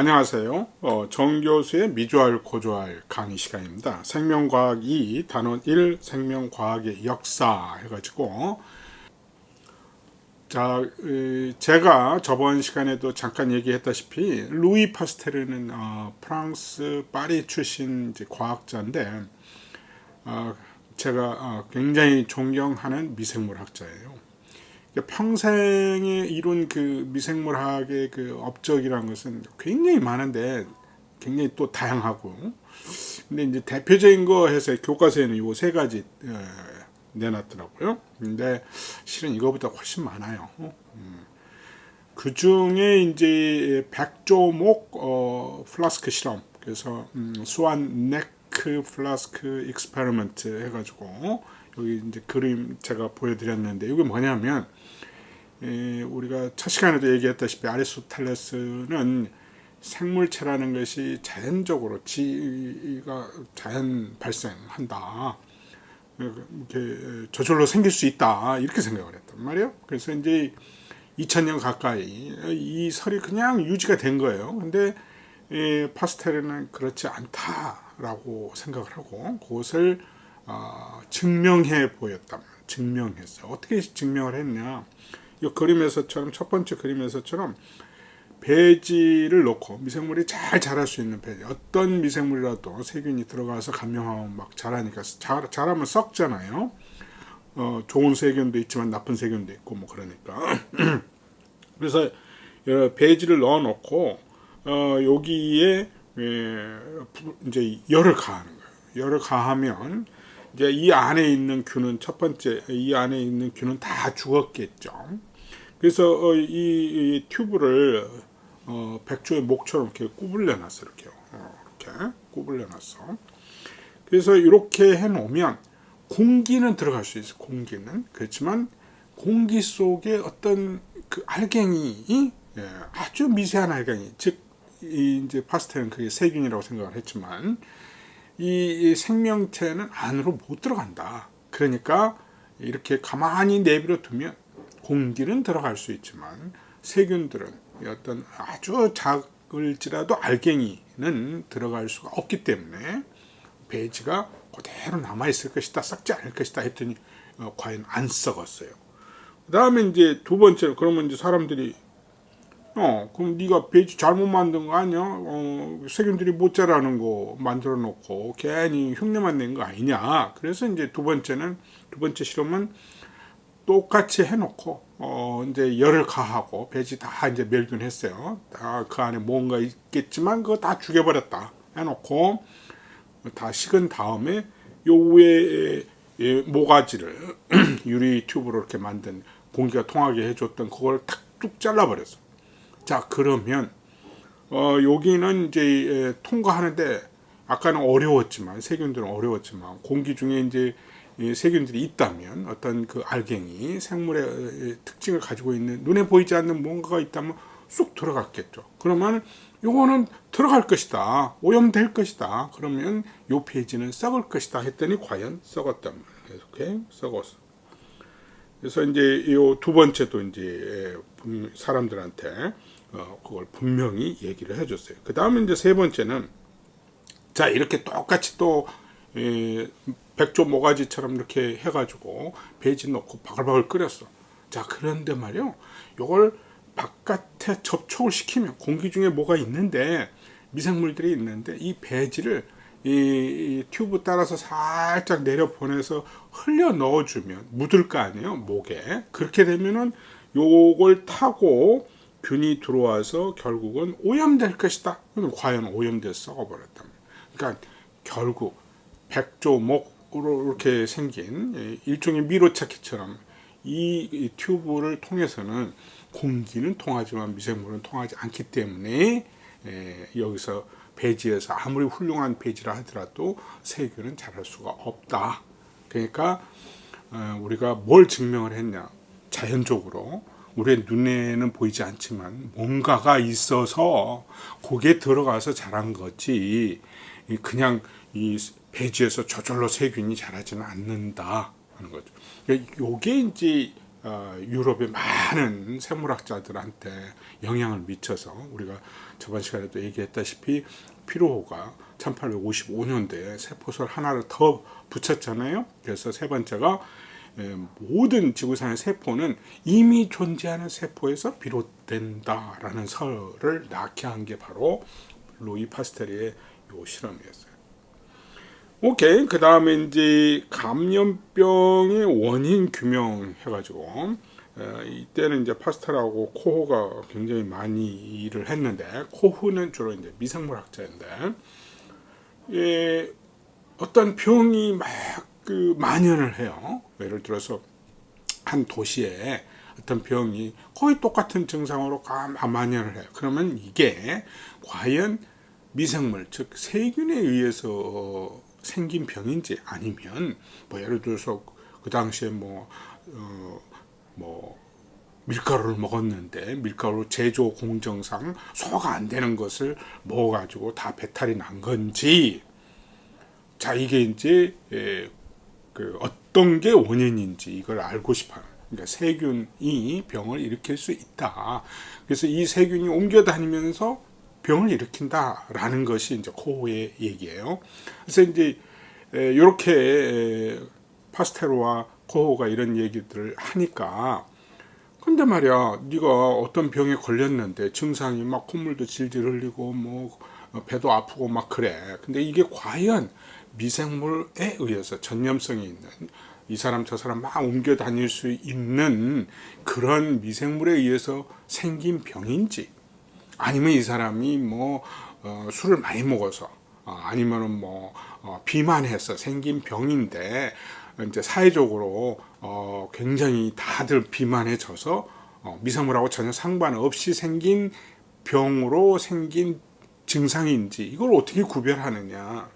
안녕하세요. 어, 정교수의 미주알 고조알 강의 시간입니다. 생명과학 2 단원 1 생명과학의 역사 해가지고 자 에, 제가 저번 시간에도 잠깐 얘기했다시피 루이 파스테르는 어, 프랑스 파리 출신 과학자인데 어, 제가 어, 굉장히 존경하는 미생물학자예요. 그러니까 평생에 이룬 그 미생물학의 그 업적이라는 것은 굉장히 많은데 굉장히 또 다양하고 근데 이제 대표적인 거 해서 교과서에는 요 세 가지 어, 내놨더라고요. 근데 실은 이거보다 훨씬 많아요. 음. 그 중에 이제 백조목 어, 플라스크 실험 그래서 음, 스완 네크 플라스크 익스페리먼트 해가지고 여기 이제 그림 제가 보여드렸는데 이게 뭐냐면 에, 우리가 첫 시간에도 얘기했다시피 아리스토텔레스는 생물체라는 것이 자연적으로 지가 자연 발생한다. 이렇게 저절로 생길 수 있다. 이렇게 생각을 했단 말이에요. 그래서 이제 2000년 가까이 이 설이 그냥 유지가 된 거예요. 근데 에, 파스텔은 그렇지 않다라고 생각을 하고 그것을 어, 증명해 보였다. 증명했어요. 어떻게 증명을 했냐? 이 그림에서처럼 첫 번째 그림에서처럼 배지를 놓고 미생물이 잘 자랄 수 있는 배지. 어떤 미생물이라도 세균이 들어가서 감염하면 막 자라니까 자, 자라면 썩잖아요. 어, 좋은 세균도 있지만 나쁜 세균도 있고 뭐 그러니까. 그래서 배지를 넣어 놓고 어, 여기에 에, 이제 열을 가하는 거예요. 열을 가하면 이제 이 안에 있는 균은 첫 번째 이 안에 있는 균은 다 죽었겠죠. 그래서 어, 이, 이, 튜브를 어, 백조의 목처럼 이렇게 구불려 놨어 이렇게 어, 이렇게 구불려 놨어. 그래서 이렇게 해 놓으면 공기는 들어갈 수 있어. 공기는 그렇지만 공기 속에 어떤 그 알갱이 예, 아주 미세한 알갱이 즉 이, 이제 파스텔은 그게 세균이라고 생각을 했지만 이 생명체는 안으로 못 들어간다. 그러니까 이렇게 가만히 내버려 두면 공기는 들어갈 수 있지만 세균들은 어떤 아주 작을지라도 알갱이는 들어갈 수가 없기 때문에 배지가 그대로 남아 있을 것이다, 썩지 않을 것이다 했더니 어, 과연 안 썩었어요. 그 다음에 이제 두 번째로 그러면 이제 사람들이 어, 그럼 네가 배지 잘못 만든 거 아니야? 어, 세균들이 못 자라는 거 만들어 놓고 괜히 흉내만 낸 거 아니냐? 그래서 이제 두 번째는 두 번째 실험은 똑같이 해놓고 어, 이제 열을 가하고 배지 다 이제 멸균했어요. 다 그 안에 뭔가 있겠지만 그거 다 죽여버렸다 해놓고 다 식은 다음에 요 위에 모가지를 유리 튜브로 이렇게 만든 공기가 통하게 해줬던 그걸 탁뚝 잘라버렸어. 자 그러면 어, 여기는 이제 통과하는데 아까는 어려웠지만 세균들은 어려웠지만 공기 중에 이제 세균들이 있다면 어떤 그 알갱이 생물의 특징을 가지고 있는 눈에 보이지 않는 뭔가가 있다면 쑥 들어갔겠죠. 그러면 요거는 들어갈 것이다. 오염될 것이다. 그러면 요 페이지는 썩을 것이다 했더니 과연 썩었단 말이에요. 이렇게 썩었어. 그래서 이제 요 두 번째도 이제 사람들한테 어 그걸 분명히 얘기를 해줬어요. 그 다음에 이제 세 번째는 자 이렇게 똑같이 또 에, 백조 모가지처럼 이렇게 해가지고 배지 넣고 바글바글 끓였어. 자 그런데 말이요, 요걸 바깥에 접촉을 시키면 공기 중에 뭐가 있는데 미생물들이 있는데 이 배지를 이, 이 튜브 따라서 살짝 내려 보내서 흘려 넣어주면 묻을 거 아니에요 목에 그렇게 되면은 요걸 타고 균이 들어와서 결국은 오염될 것이다. 과연 오염돼 썩어버렸다. 그러니까 결국 백조목으로 이렇게 생긴 일종의 미로찾기처럼 이 튜브를 통해서는 공기는 통하지만 미생물은 통하지 않기 때문에 여기서 배지에서 아무리 훌륭한 배지라 하더라도 세균은 자랄 수가 없다. 그러니까 어, 우리가 뭘 증명을 했냐? 자연적으로 우리의 눈에는 보이지 않지만 뭔가가 있어서 거기에 들어가서 자란 거지 그냥 이 배지에서 저절로 세균이 자라지는 않는다 하는 거죠. 요게 이제 어, 유럽의 많은 생물학자들한테 영향을 미쳐서 우리가 저번 시간에도 얘기했다시피 피로호가 1855년도에 세포설 하나를 더 붙였잖아요. 그래서 세 번째가 에, 모든 지구상의 세포는 이미 존재하는 세포에서 비롯된다라는 설을 낳게 한 게 바로 로이 파스테리의 요 실험이었어요. 오케이. 그 다음에 이제 감염병의 원인 규명 해가지고, 어, 이때는 이제 파스텔하고 코호가 굉장히 많이 일을 했는데, 코호는 주로 이제 미생물학자인데, 예, 어떤 병이 막 그 만연을 해요. 예를 들어서 한 도시에 어떤 병이 거의 똑같은 증상으로 가- 만연을 해요. 그러면 이게 과연 미생물, 즉 세균에 의해서 생긴 병인지 아니면 뭐 예를 들어서 그 당시에 뭐 어, 뭐 밀가루를 먹었는데 밀가루 제조 공정상 소화가 안 되는 것을 먹어가지고 다 배탈이 난 건지 자 이게 이제 예, 그 어떤 게 원인인지 이걸 알고 싶어요. 그러니까 세균이 병을 일으킬 수 있다. 그래서 이 세균이 옮겨 다니면서 병을 일으킨다라는 것이 이제 코호의 얘기예요. 그래서 이제 이렇게 파스테로와 코호가 이런 얘기들을 하니까 근데 말이야 네가 어떤 병에 걸렸는데 증상이 막 콧물도 질질 흘리고 뭐 배도 아프고 막 그래. 근데 이게 과연 미생물에 의해서 전염성이 있는 이 사람 저 사람 막 옮겨 다닐 수 있는 그런 미생물에 의해서 생긴 병인지 아니면 이 사람이 뭐 어, 술을 많이 먹어서 어, 아니면은 뭐 어, 비만해서 생긴 병인데 이제 사회적으로 어, 굉장히 다들 비만해져서 어, 미생물하고 전혀 상관없이 생긴 병으로 생긴 증상인지 이걸 어떻게 구별하느냐?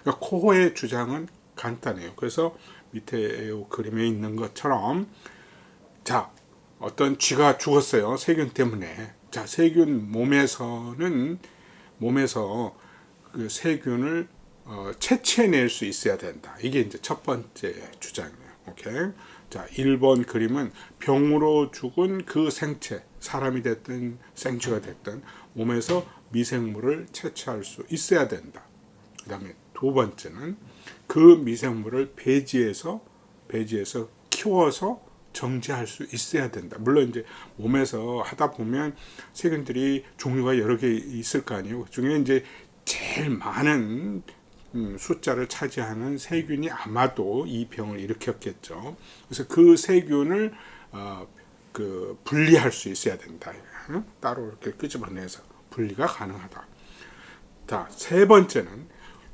그러니까 코호의 주장은 간단해요. 그래서 밑에 이 그림에 있는 것처럼 자 어떤 쥐가 죽었어요 세균 때문에 자 세균 몸에서는 몸에서 그 세균을 어, 채취해낼 수 있어야 된다. 이게 이제 첫 번째 주장이에요. 오케이. 자, 1번 그림은 병으로 죽은 그 생체, 사람이 됐든 생쥐가 됐든 몸에서 미생물을 채취할 수 있어야 된다. 그 다음에 두 번째는 그 미생물을 배지에서 배지에서 키워서 정제할 수 있어야 된다. 물론 이제 몸에서 하다 보면 세균들이 종류가 여러 개 있을 거 아니에요. 그 중에 이제 제일 많은 음, 숫자를 차지하는 세균이 아마도 이 병을 일으켰겠죠. 그래서 그 세균을 어, 그 분리할 수 있어야 된다. 응? 따로 이렇게 끄집어내서 분리가 가능하다. 자, 세 번째는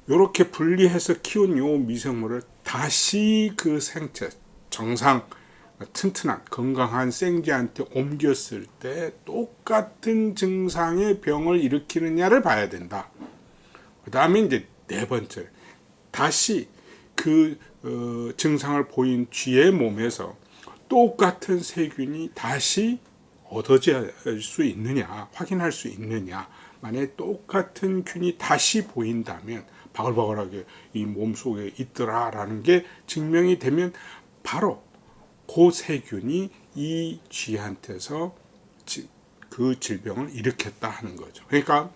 이렇게 분리해서 키운 요 미생물을 다시 그 생체 정상 튼튼한 건강한 생쥐한테 옮겼을 때 똑같은 증상의 병을 일으키느냐를 봐야 된다. 그 다음에 이제 네 번째 다시 그 어, 증상을 보인 쥐의 몸에서 똑같은 세균이 다시 얻어질 수 있느냐 확인할 수 있느냐 만약에 똑같은 균이 다시 보인다면 바글바글하게 이 몸 속에 있더라라는 게 증명이 되면 바로 그 세균이 이 쥐한테서 지- 그 질병을 일으켰다 하는 거죠. 그러니까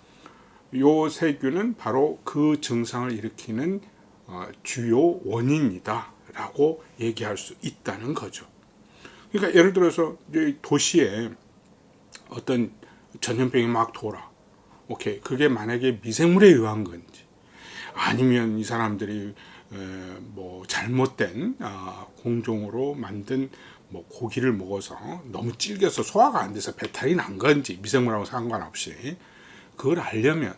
요 세균은 바로 그 증상을 일으키는 어, 주요 원인이다라고 얘기할 수 있다는 거죠. 그러니까 예를 들어서 도시에 어떤 전염병이 막 돌아. 오케이. 그게 만약에 미생물에 의한 건지 아니면 이 사람들이 에, 뭐 잘못된 아, 공종으로 만든 뭐 고기를 먹어서 너무 질겨서 소화가 안 돼서 배탈이 난 건지 미생물하고 상관없이 그걸 알려면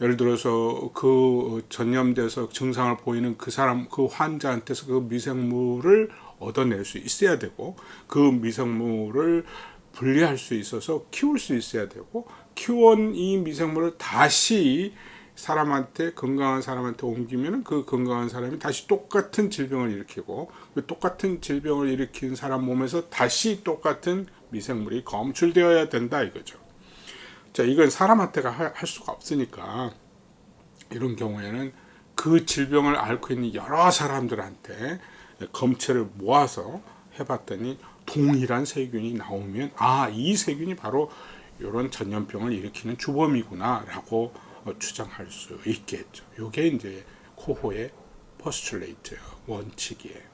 예를 들어서 그 전염돼서 증상을 보이는 그 사람 그 환자한테서 그 미생물을 얻어낼 수 있어야 되고 그 미생물을 분리할 수 있어서 키울 수 있어야 되고 키운 이 미생물을 다시 사람한테 건강한 사람한테 옮기면 그 건강한 사람이 다시 똑같은 질병을 일으키고 그 똑같은 질병을 일으킨 사람 몸에서 다시 똑같은 미생물이 검출되어야 된다 이거죠. 자, 이건 사람한테가 하- 할 수가 없으니까 이런 경우에는 그 질병을 앓고 있는 여러 사람들한테 검체를 모아서 해봤더니 동일한 세균이 나오면 아 이 세균이 바로 이런 전염병을 일으키는 주범이구나라고 어, 추정할 수 있겠죠. 이게 이제 코호의 포스툴레이트 원칙이에요.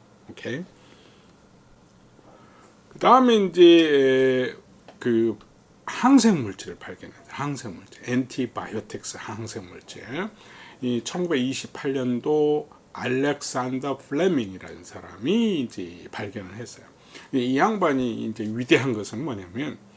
그 다음에 이제 그 항생 물질을 발견했어요. 항생 물질, 엔티바이오틱스 항생 물질. 이 1928년도 알렉산더 플레밍이라는 사람이 이제 발견을 했어요. 이 양반이 이제 위대한 것은 뭐냐면 이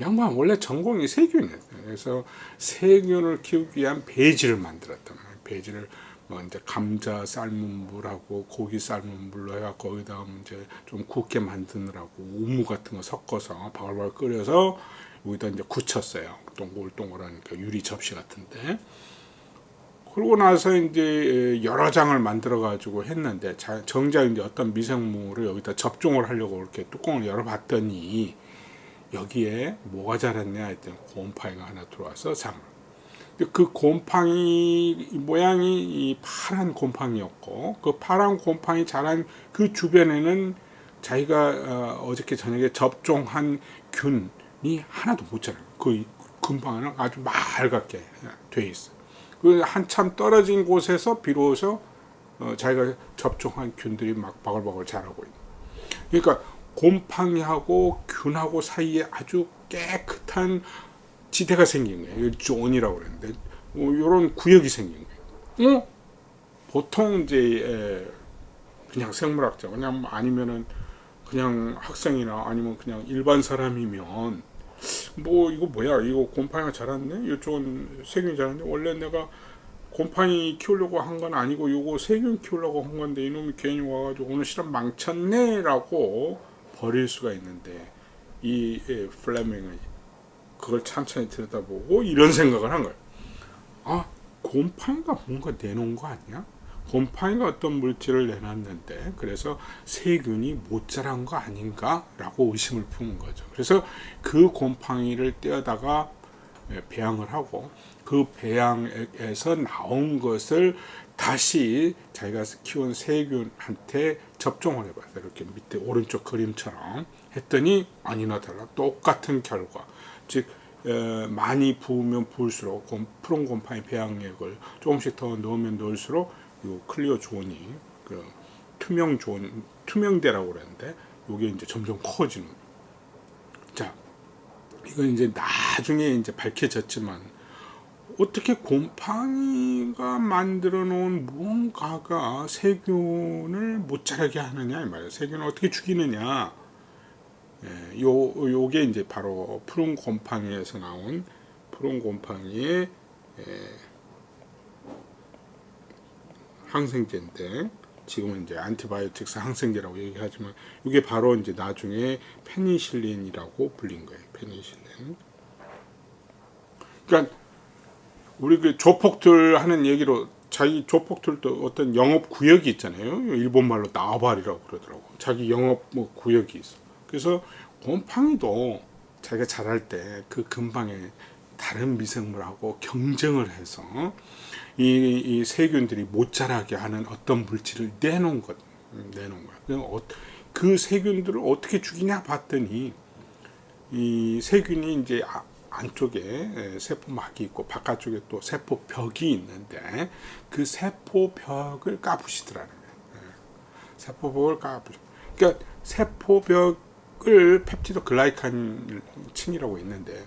양반 원래 전공이 세균이었어요. 그래서 세균을 키우기 위한 배지를 만들었단 말이에요. 배지를 뭐 이제 감자 삶은 물하고 고기 삶은 물로 해갖고 거기다 이제 좀 굵게 만드느라고 우무 같은 거 섞어서 바글바글 끓여서 여기다 이제 굳혔어요. 동글동글한 그 유리 접시 같은데. 그러고 나서 이제 여러 장을 만들어 가지고 했는데 자- 정작 이제 어떤 미생물을 여기다 접종을 하려고 이렇게 뚜껑을 열어봤더니 여기에 뭐가 자랐냐 했더니 곰팡이가 하나 들어와서 장. 그 곰팡이 모양이 이 파란 곰팡이였고 그 파란 곰팡이 자란 그 주변에는 자기가 어, 어저께 저녁에 접종한 균이 하나도 못 자라요. 그 곰팡이는 아주 맑게 돼 있어. 요그 한참 떨어진 곳에서 비로소 어, 자기가 접종한 균들이 막 바글바글 자라고 있는. 그러니까 곰팡이하고 균하고 사이에 아주 깨끗한 지대가 생긴 거예요. 존이라고 그러는데 어, 이런 구역이 생긴 거예요. 어? 보통 이제 에, 그냥 생물학자 그냥 아니면은 그냥 학생이나 아니면 그냥 일반 사람이면 뭐 이거 뭐야 이거 곰팡이가 자랐네 이쪽은 세균이 자랐네 원래 내가 곰팡이 키우려고 한 건 아니고 이거 세균 키우려고 한 건데 이놈이 괜히 와가지고 오늘 실험 망쳤네 라고 버릴 수가 있는데 이 예, 플레밍은 그걸 천천히 들여다보고 이런 생각을 한 거예요. 아 곰팡이가 뭔가 내놓은 거 아니야? 곰팡이가 어떤 물질을 내놨는데 그래서 세균이 못 자란 거 아닌가라고 의심을 품은 거죠. 그래서 그 곰팡이를 떼어다가 예, 배양을 하고 그 배양에서 나온 것을 다시 자기가 키운 세균한테 접종을 해봤어요. 이렇게 밑에 오른쪽 그림처럼 했더니 아니나 달라 똑같은 결과. 즉 에, 많이 부으면 부을수록 곰- 푸른 곰팡이 배양액을 조금씩 더 넣으면 넣을수록 요 클리어 존이 그 투명 존 투명대라고 그러는데 요게 이제 점점 커지는. 자 이건 이제 나중에 이제 밝혀졌지만 어떻게 곰팡이가 만들어 놓은 무언가가 세균을 못 자라게 하느냐 이 말이에요. 세균을 어떻게 죽이느냐. 예, 요 요게 이제 바로 푸른 곰팡이에서 나온 푸른 곰팡이의 예, 항생제인데 지금은 이제 안티바이오틱스 항생제라고 얘기하지만 이게 바로 이제 나중에 페니실린이라고 불린 거예요. 페니실린. 그러니까 우리 그 조폭들 하는 얘기로 자기 조폭들도 어떤 영업 구역이 있잖아요. 일본 말로 나발이라고 그러더라고. 자기 영업 뭐 구역이 있어. 그래서 곰팡이도 자기가 자랄 때 그 근방에 다른 미생물하고 경쟁을 해서 이, 이 세균들이 못 자라게 하는 어떤 물질을 내놓은 것, 음, 내놓은 거야. 그 어- 그 세균들을 어떻게 죽이냐 봤더니 이 세균이 이제 아- 안쪽에 에, 세포막이 있고 바깥쪽에 또 세포벽이 있는데 그 세포벽을 까부시더라는 거예요. 예. 세포벽을 까부시. 그러니까 세포벽을 펩티도 글라이칸 층이라고 있는데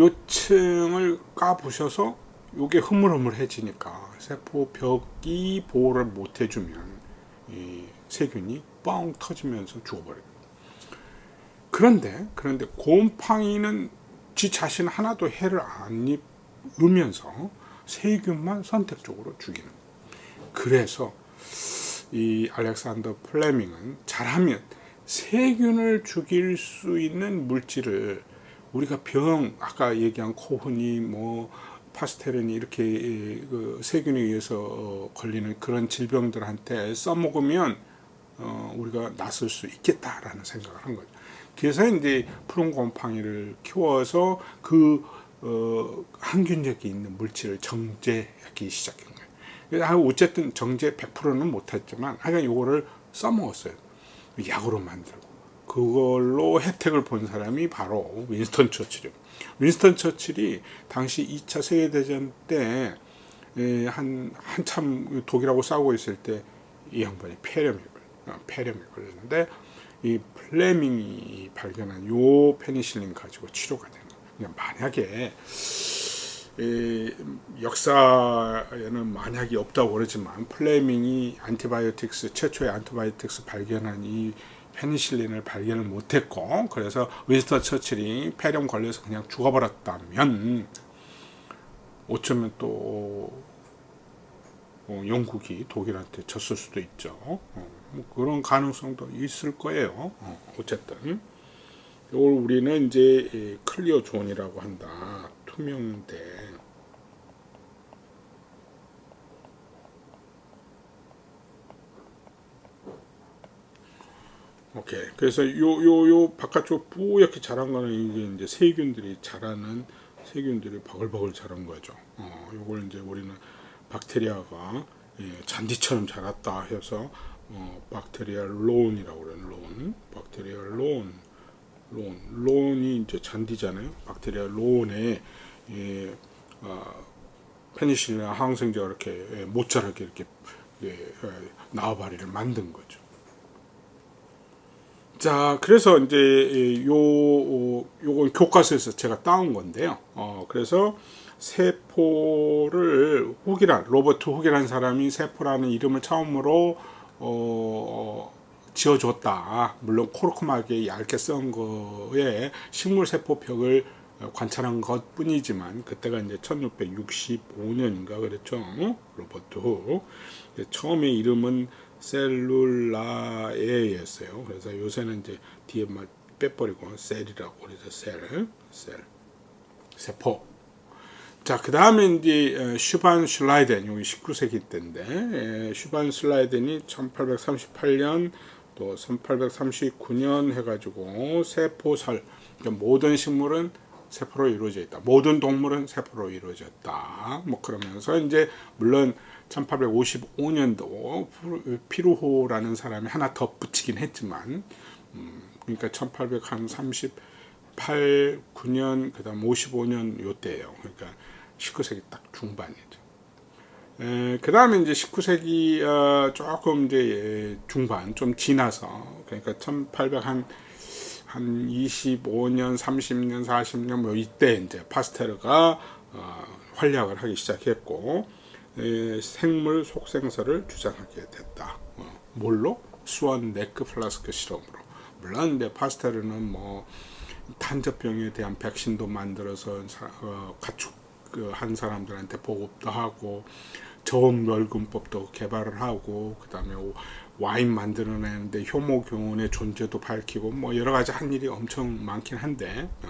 요 층을 까부셔서 요게 흐물흐물해지니까 세포벽이 보호를 못 해주면 이 세균이 뻥 터지면서 죽어버려요. 그런데 그런데 곰팡이는 지 자신 하나도 해를 안 입으면서 세균만 선택적으로 죽이는. 그래서 이 알렉산더 플레밍은 잘하면 세균을 죽일 수 있는 물질을 우리가 병 아까 얘기한 코흔이 뭐 파스테린이 이렇게 그 세균에 의해서 어, 걸리는 그런 질병들한테 써먹으면 어, 우리가 낫을 수 있겠다라는 생각을 한 거죠. 그래서 이제 푸른 곰팡이를 키워서 그 어, 항균력이 있는 물질을 정제하기 시작한 거예요. 어쨌든 정제 100%는 못했지만 하여간 이거를 써먹었어요. 약으로 만들고 그걸로 혜택을 본 사람이 바로 윈스턴 처칠이요. 윈스턴 처칠이 당시 2차 세계대전 때 에, 한 한참 독일하고 싸우고 있을 때 이 양반이 폐렴이 걸, 어, 폐렴이 걸렸는데 이 플레밍이 발견한 요 페니실린 가지고 치료가 되는 거예요. 만약에 이 역사에는 만약이 없다고 그러지만 플레밍이 안티바이오틱스 최초의 안티바이오틱스 발견한 이 페니실린을 발견을 못했고 그래서 윈스턴 처칠이 폐렴 걸려서 그냥 죽어버렸다면 어쩌면 또 어, 영국이 독일한테 졌을 수도 있죠. 어, 뭐 그런 가능성도 있을 거예요. 어, 어쨌든 이걸 우리는 이제 이 클리어 존이라고 한다. 투명대. 오케이. 그래서 요 요 요 바깥쪽 뿌옇게 자란 거는 이게 이제 세균들이 자라는 세균들이 버글버글 자란 거죠. 어, 요걸 이제 우리는 박테리아가 예, 잔디처럼 자랐다 해서 어, 박테리아 론이라고 그래요. 론. 박테리아 론. 론. 론이 이제 잔디잖아요. 박테리아 론에 예, 어, 페니실린이나 항생제가 이렇게 예, 못 자라게 이렇게 예, 예, 나와바리를 만든 거죠. 자, 그래서 이제 이요 어, 요건 교과서에서 제가 따온 건데요. 어, 그래서 세포를 후기란 로버트 후기란 사람이 세포라는 이름을 처음으로 어, 지어줬다. 물론 코르크막에 얇게 쓴 거에 식물 세포 벽을 관찰한 것 뿐이지만 그때가 이제 1665년인가 그랬죠. 로버트 후. 처음에 이름은 셀룰라에였어요. 그래서 요새는 이제 뒤에 막 빼버리고 셀이라고 그래서 셀, 셀, 세포. 자, 그 다음에 이제 슈반 슐라이덴, 여기 19세기 때인데, 슈반 슐라이덴이 1838년 또 1839년 해가지고 세포설, 그러니까 모든 식물은 세포로 이루어져 있다. 모든 동물은 세포로 이루어졌다. 뭐 그러면서 이제 물론 1855년도 피루호라는 사람이 하나 더 붙이긴 했지만, 음, 그러니까 1838, 9년, 그 다음 55년 요때예요. 그러니까 19세기 딱 중반이죠. 그 다음에 이제 19세기 어, 조금 이제 중반 좀 지나서 그러니까 1800한 한 25년, 30년, 40년 뭐 이때 이제 파스테르가 어, 활약을 하기 시작했고 에, 생물 속생설을 주장하게 됐다. 어, 뭘로? 수원 네크 플라스크 실험으로. 물론 이제 파스테르는 뭐 탄저병에 대한 백신도 만들어서 사, 어, 가축 그 한 사람들한테 보급도 하고 저온 멸균법도 개발을 하고 그다음에 와인 만들어내는데 효모균의 존재도 밝히고 뭐 여러 가지 한 일이 엄청 많긴 한데 어.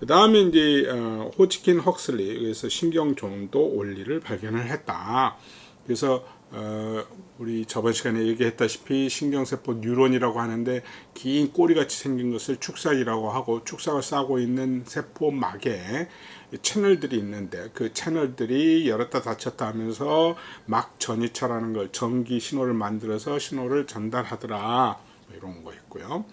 그 다음에 이제 어, 호치킨 헉슬리 그래서 신경종도 원리를 발견을 했다. 그래서 어, 우리 저번 시간에 얘기했다시피 신경세포 뉴런이라고 하는데 긴 꼬리같이 생긴 것을 축삭이라고 하고 축삭을 싸고 있는 세포막에 채널들이 있는데 그 채널들이 열었다 닫혔다 하면서 막 전이차라는 걸 전기 신호를 만들어서 신호를 전달하더라 뭐 이런 거 있고요.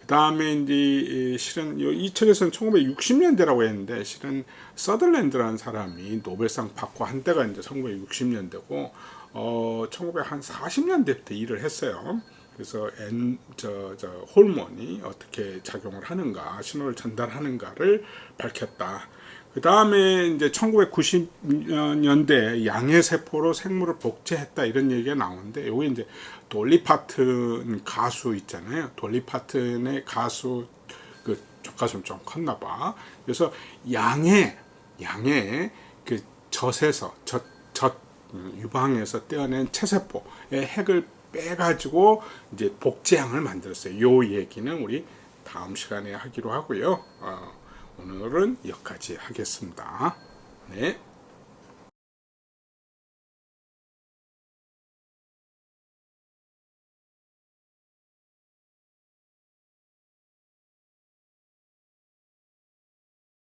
그 다음에 이제 실은 이 책에서는 1960년대라고 했는데 실은 서들랜드라는 사람이 노벨상 받고 한 때가 이제 1960년대고 어, 1940년대부터 일을 했어요. 그래서 엔, 저, 저 호르몬이 어떻게 작용을 하는가, 신호를 전달하는가를 밝혔다. 그 다음에 이제 1990년대 양의 세포로 생물을 복제했다 이런 얘기가 나오는데 여기 이제 돌리 파튼 가수 있잖아요. 돌리 파튼의 가수 그 젖가슴 좀 컸나 봐. 그래서 양의 양의 그 젖에서 젖, 젖 유방에서 떼어낸 체세포의 핵을 빼가지고 이제 복제양을 만들었어요. 요 얘기는 우리 다음 시간에 하기로 하고요. 어, 오늘은 여기까지 하겠습니다. 네.